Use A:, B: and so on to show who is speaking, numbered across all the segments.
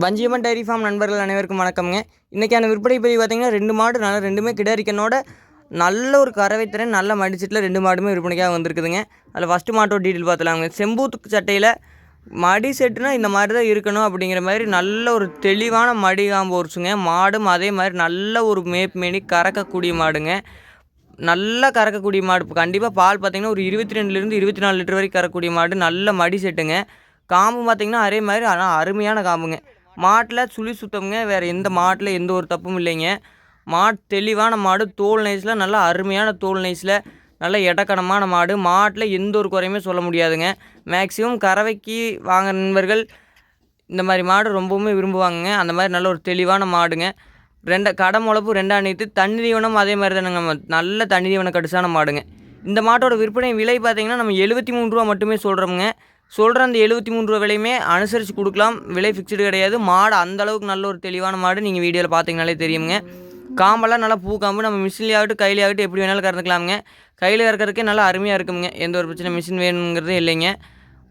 A: Vanjiamman dairy farm நண்பர்கள் அனைவருக்கும் வணக்கம்ங்க. இன்றைக்கான விற்பனை பதிவு பார்த்திங்கன்னா ரெண்டு மாடு நல்லா ரெண்டுமே கிடரிக்கனோட நல்ல ஒரு கறவை திறன் நல்ல மடிச்சிட்டில் ரெண்டு மாடுமே விற்பனைக்காக வந்திருக்குதுங்க. அதில் ஃபஸ்ட்டு மாட்டோட டீட்டெயில் பார்த்துலாங்க. செம்பூத்து சட்டையில் மடி செட்டுனா இந்த மாதிரி தான் இருக்கணும் அப்படிங்கிற மாதிரி நல்ல ஒரு தெளிவான மடி காம்பு மாடும் அதே மாதிரி நல்ல ஒரு மேப்மேனி கறக்கக்கூடிய மாடுங்க. நல்லா கறக்கக்கூடிய மாடு. இப்போ கண்டிப்பாக பால் பார்த்தீங்கன்னா ஒரு இருபத்தி ரெண்டுலேருந்து இருபத்தி நாலு லிட்டர் வரைக்கும் கறக்கக்கூடிய மாடு. நல்ல மடி செட்டுங்க. காம்பு பார்த்திங்கன்னா அதே மாதிரி ஆனால் அருமையான காம்புங்க. மாட்டில் சுழி சுத்தமுங்க வேறு எந்த மாட்டில் எந்த ஒரு தப்பும் இல்லைங்க. மாடு தெளிவான மாடு தோல் நைஸில் நல்லா அருமையான தோல் நைஸில் நல்ல எடக்கணமான மாடு. மாட்டில் எந்த ஒரு குறையுமே சொல்ல முடியாதுங்க. மேக்ஸிமம் கறவைக்கு வாங்க நண்பர்கள் இந்த மாதிரி மாடு ரொம்பவுமே விரும்புவாங்கங்க. அந்த மாதிரி நல்ல ஒரு தெளிவான மாடுங்க. ரெண்டை கடை முளப்பு ரெண்டாம் நீத்து தண்ணி தீவனம் அதே மாதிரி தானுங்க. நம்ம நல்ல தண்ணி தீவனம் கடுசான மாடுங்க. இந்த மாட்டோட விற்பனை விலை பார்த்திங்கன்னா நம்ம எழுபத்தி மூணு ரூபா மட்டுமே சொல்கிறோமுங்க சொல்கிற அந்த எழுபத்தி மூணு ரூபா விலையுமே அனுசரித்து கொடுக்கலாம். விலை ஃபிக்ஸ்டு கிடையாது. மாடு அந்த அளவுக்கு நல்ல ஒரு தெளிவான மாடு. நீங்கள் வீடியோவில் பார்த்தீங்கனாலே தெரியுங்க காம்பெல்லாம் நல்லா பூ காம்பு. நம்ம மிஷின்லேயாகட்டும் கையிலேயாகட்டும் எப்படி வேணாலும் கறந்துக்கலாமுங்க. கையில் கறக்கிறதுக்கே நல்லா அருமையாக இருக்குங்க எந்த ஒரு பிரச்சனை மிஷின் வேணுங்கிறதே இல்லைங்க.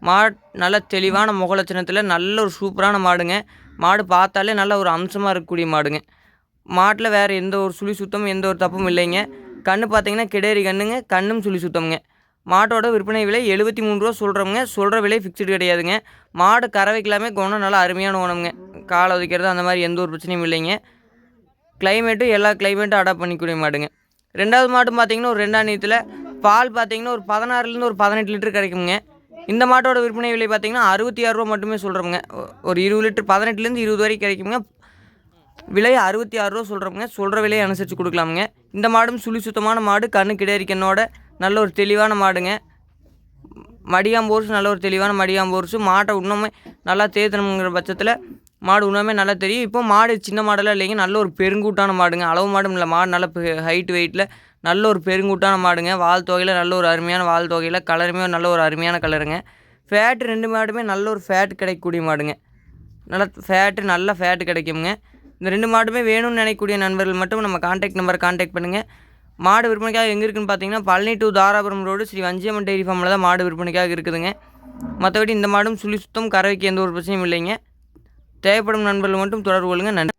A: மாடு நல்ல தெளிவான முகலட்சணத்தில் நல்ல ஒரு சூப்பரான மாடுங்க. மாடு பார்த்தாலே நல்ல ஒரு அம்சமாக இருக்கக்கூடிய மாடுங்க. மாட்டில் வேறு எந்த ஒரு சுழி சுத்தமும் எந்த ஒரு தப்பும் இல்லைங்க. கன்று பார்த்தீங்கன்னா கிடேரி கண்ணுங்க. கண்ணும் சுழி சுத்தமுங்க. மாட்டோட விற்பனை விலை எழுபத்தி மூணு ரூபா சொல்கிறவங்க சொல்கிற விலை ஃபிக்ஸ்டு கிடையாதுங்க. மாடு கறவைக்கெல்லாமே குணம் நல்லா அருமையான உணவுங்க காலை ஒதுக்கிறது அந்த மாதிரி எந்த ஒரு பிரச்சனையும் இல்லைங்க. கிளைமேட்டும் எல்லா கிளைமேட்டும் அடாப்ட் பண்ணிக்கூடிய மாடுங்க. ரெண்டாவது மாட்டும் பார்த்தீங்கன்னா ஒரு ரெண்டாம் நீத்தில் பால் பார்த்தீங்கன்னா ஒரு பதினாறுலேருந்து ஒரு பதினெட்டு லிட்டர் கிடைக்குங்க. இந்த மாட்டோட விற்பனை விலை பார்த்தீங்கன்னா அறுபத்தி ஆறு ரூபா மட்டுமே சொல்கிறோமுங்க ஒரு இருபது லிட்டர் பதினெட்டுலேருந்து இருபது வரைக்கும் கிடைக்குங்க. விலை அறுபத்தி ஆறு ரூபா சொல்கிறோமுங்க சொல்கிற விலையை அனுசரித்து கொடுக்கலாமுங்க. இந்த மாடும் சுழி சுத்தமான மாடு கண்ணு கிடையாரிக்கனோட நல்ல ஒரு தெளிவான மாடுங்க. மடியாம்போர்ஸ் நல்ல ஒரு தெளிவான மடியாம்போர்ஸு மாட்டை இன்னுமே நல்லா தேத்தணுங்கிற பட்சத்தில் மாடு இன்னுமே நல்லா தெரியும். இப்போ மாடு சின்ன மாடெல்லாம் இல்லைங்க. நல்ல ஒரு பெருங்கூட்டான மாடுங்க. அளவு மாடும் இல்லை. மாடு நல்ல ஹைட் வெயிட்டில் நல்ல ஒரு பெருங்கூட்டான மாடுங்க. வால் தொகையில் நல்ல ஒரு அருமையான வால் தொகையில் கலருமே நல்ல ஒரு அருமையான கலருங்க. ஃபேட்டு ரெண்டு மாடுமே நல்ல ஒரு ஃபேட் கிடைக்கக்கூடிய மாடுங்க. நல்ல ஃபேட்டு நல்ல ஃபேட்டு கிடைக்குங்க இந்த ரெண்டு மாடுமே வேணும்னு நினைக்கக்கூடிய நண்பர்கள் மட்டும் நம்ம காண்டாக்ட் நம்பரை காண்டாக்ட் பண்ணுங்கள் மாடு விற்பனைக்காக எங்கே இருக்குதுன்னு பார்த்தீங்கன்னா Palani to Dharapuram road Sri Vanjiamman dairy ஃபார்மில் தான் மாடு விற்பனைக்காக இருக்குதுங்க. மற்றபடி இந்த மாடும் சுழி சுத்தம் கறவைக்கு எந்த ஒரு பிரச்சனையும் இல்லைங்க. தேவைப்படும் நண்பர்கள் மட்டும் தொடர்பு கொள்ளுங்கள் நன்றி.